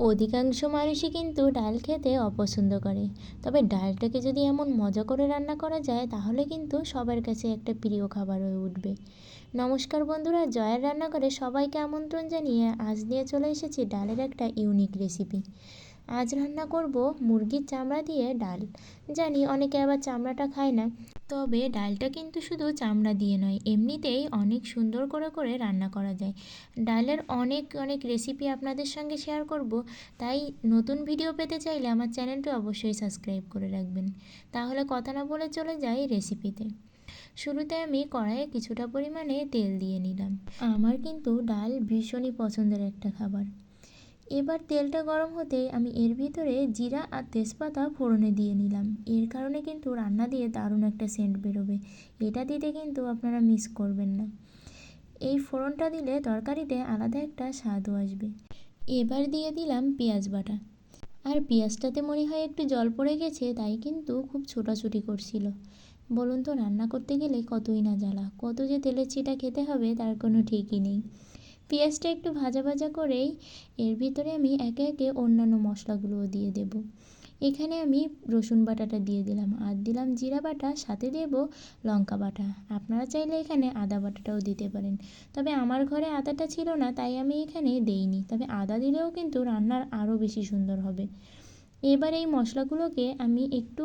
অধিকাংশ মানুষই কিন্তু ডাল খেতে অপছন্দ করে। তবে ডালটাকে যদি এমন মজা করে রান্না করা যায়, তাহলে কিন্তু সবার কাছে একটা প্রিয় খাবার হয়ে উঠবে। নমস্কার বন্ধুরা, জয়ের রান্নাঘরে সবাইকে আমন্ত্রণ জানিয়ে আজ নিয়ে চলে এসেছি ডালের একটা ইউনিক রেসিপি। আজ রান্না করব মুরগির চামড়া দিয়ে ডাল। জানি অনেকে আবার চামড়াটা খায় না, তবে ডালটা কিন্তু শুধু চামড়া দিয়ে নয়, এমনিতেই অনেক সুন্দর করে করে রান্না করা যায়। ডালের অনেক অনেক রেসিপি আপনাদের সঙ্গে শেয়ার করব, তাই নতুন ভিডিও পেতে চাইলে আমার চ্যানেলটি অবশ্যই সাবস্ক্রাইব করে রাখবেন। তাহলে কথা না বলে চলে যাই রেসিপিতে শুরুতে আমি কড়াইয়ে কিছুটা পরিমাণে তেল দিয়ে নিলাম। আমার কিন্তু ডাল ভীষণই পছন্দের একটা খাবার। এবার তেলটা গরম হতেই আমি এর ভিতরে জিরা আর তেজপাতা ফোড়নে দিয়ে নিলাম। এর কারণে কিন্তু রান্না দিয়ে দারুণ একটা সেন্ট বেরোবে। এটা দিতে কিন্তু আপনারা মিস করবেন না। এই ফোড়নটা দিলে তরকারিতে আলাদা একটা স্বাদও আসবে। এবার দিয়ে দিলাম পেঁয়াজ বাটা। আর পেঁয়াজটাতে মনে হয় একটু জল পড়ে গেছে, তাই কিন্তু খুব ছোটাছুটি করছিল। বলুন তো, রান্না করতে গেলে কতই না জ্বালা? কত যে তেলের চিটা খেতে হবে, তার কোনো ঠিকই নেই। পেঁয়াজটা একটু ভাজা ভাজা করেই এর ভিতরে আমি একে একে অন্যান্য মশলাগুলোও দিয়ে দেব। এখানে আমি রসুন বাটাটা দিয়ে দিলাম আর দিলাম জিরা বাটা, সাথে দেব লঙ্কা বাটা। আপনারা চাইলে এখানে আদা বাটাটাও দিতে পারেন। তবে আমার ঘরে আদাটা ছিল না, তাই আমি এখানে দেইনি। তবে আদা দিলেও কিন্তু রান্নার আরও বেশি সুন্দর হবে। এবার এই মশলাগুলোকে আমি একটু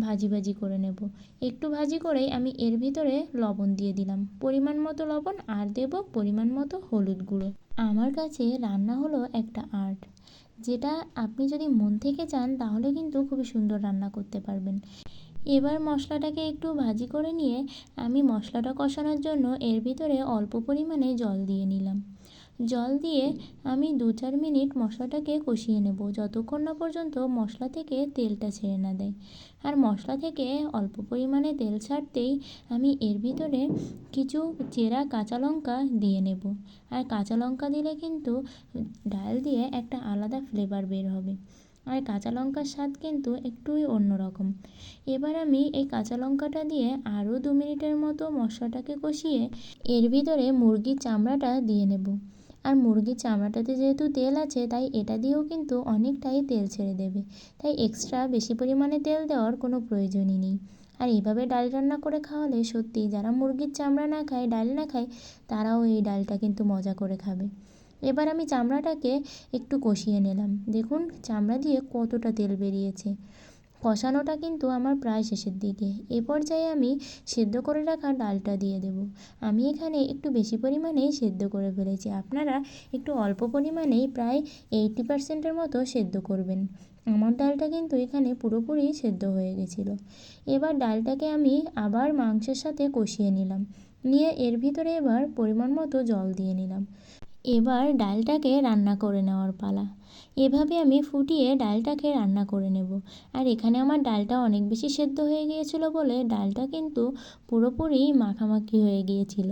ভাজি ভাজি করে নেব। একটু ভাজি করেই আমি এর ভিতরে লবণ দিয়ে দিলাম। পরিমাণ মতো লবণ আর দেব পরিমাণ মতো হলুদ গুঁড়ো। আমার কাছে রান্না হলো একটা আর্ট। যেটা আপনি যদি মন থেকে চান তাহলে কিন্তু খুবই সুন্দর রান্না করতে পারবেন। এবার মশলাটাকে একটু ভাজি করে নিয়ে আমি মশলাটা কষানোর জন্য এর ভিতরে অল্প পরিমাণে জল দিয়ে নিলাম। জল দিয়ে আমি দু চার মিনিট মশলাটাকে কষিয়ে নেব। যতক্ষণ না পর্যন্ত মশলা থেকে তেলটা ছেড়ে না দেয়। আর মশলা থেকে অল্প পরিমাণে তেল ছাড়তেই আমি এর ভিতরে কিছু চেরা কাঁচা লঙ্কা দিয়ে নেব। আর কাঁচা লঙ্কা দিলে কিন্তু ডাল দিয়ে একটা আলাদা ফ্লেভার বের হবে। আর কাঁচা লঙ্কার স্বাদ কিন্তু একটুই অন্যরকম। এবার আমি এই কাঁচা লঙ্কাটা দিয়ে আরও দু মিনিটের মতো মশলাটাকে কষিয়ে এর ভিতরে মুরগির চামড়াটা দিয়ে নেব। আর মুরগির চামড়াটাতে যেহেতু তেল আছে, তাই এটা দিয়েও কিন্তু অনেকটাই তেল ছেড়ে দেবে। তাই এক্সট্রা বেশি পরিমাণে তেল দেওয়ার কোনো প্রয়োজনই নেই। আর এইভাবে ডাল রান্না করে খাওয়ালে সত্যি যারা মুরগির চামড়া না খায়, ডাল না খায়, তারাও এই ডালটা কিন্তু মজা করে খাবে। এবার আমি চামড়াটাকে একটু কষিয়ে নিলাম। দেখুন, চামড়া দিয়ে কতটা তেল বেরিয়েছে। কষানোটা কিন্তু আমার প্রায় শেষের দিকে। এ পর্যায়ে আমি সেদ্ধ করে রাখা ডালটা দিয়ে দেবো। আমি এখানে একটু বেশি পরিমাণেই সেদ্ধ করে ফেলেছি। আপনারা একটু অল্প পরিমাণেই প্রায় এইটি পার্সেন্টের মতো সেদ্ধ করবেন। আমার ডালটা কিন্তু এখানে পুরোপুরি সেদ্ধ হয়ে গেছিল। এবার ডালটাকে আমি আবার মাংসের সাথে কষিয়ে নিলাম। নিয়ে এর ভিতরে এবার পরিমাণ মতো জল দিয়ে নিলাম। এবার ডালটাকে রান্না করে নেওয়ার পালা। এভাবে আমি ফুটিয়ে ডালটাকে রান্না করে নেব। আর এখানে আমার ডালটা অনেক বেশি সেদ্ধ হয়ে গিয়েছিল বলে ডালটা কিন্তু পুরোপুরি মাখামাখি হয়ে গিয়েছিল।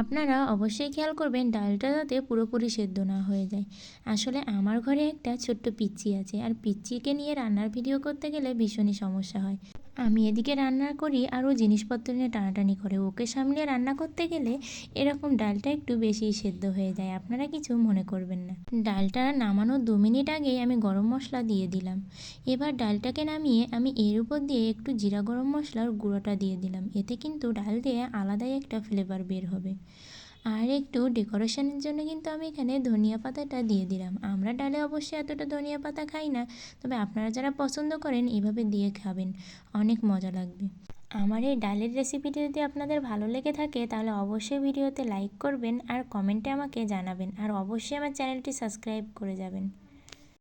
আপনারা অবশ্যই খেয়াল করবেন ডালটা যাতে পুরোপুরি সেদ্ধ না হয়ে যায়। আসলে আমার ঘরে একটা ছোট্ট পিচ্চি আছে। আর পিচ্চিকে নিয়ে রান্নার ভিডিও করতে গেলে ভীষণই সমস্যা হয়। আমি এদিকে রান্না করি আরও জিনিসপত্র নিয়ে টানাটানি করে। ওকে সামলিয়ে রান্না করতে গেলে এরকম ডালটা একটু বেশি সেদ্ধ হয়ে যায়। আপনারা কিছু মনে করবেন না। ডালটা নামানোর দু মিনিট আগেই আমি গরম মশলা দিয়ে দিলাম। এবার ডালটাকে নামিয়ে আমি এর উপর দিয়ে একটু জিরা গরম মশলার গুঁড়োটা দিয়ে দিলাম। এতে কিন্তু ডাল দিয়ে আলাদাই একটা ফ্লেভার বের হবে। আর একটু ডেকোরেশনের জন্য কিন্তু আমি এখানে ধনিয়া পাতাটা দিয়ে দিলাম। আমরা ডালে অবশ্যই এতটা ধনিয়া পাতা খাই না, তবে আপনারা যারা পছন্দ করেন এভাবে দিয়ে খাবেন, অনেক মজা লাগবে। আমার এই ডালের রেসিপিটি যদি আপনাদের ভালো লেগে থাকে, তাহলে অবশ্যই ভিডিওতে লাইক করবেন আর কমেন্টে আমাকে জানাবেন, আর অবশ্যই আমার চ্যানেলটি সাবস্ক্রাইব করে যাবেন।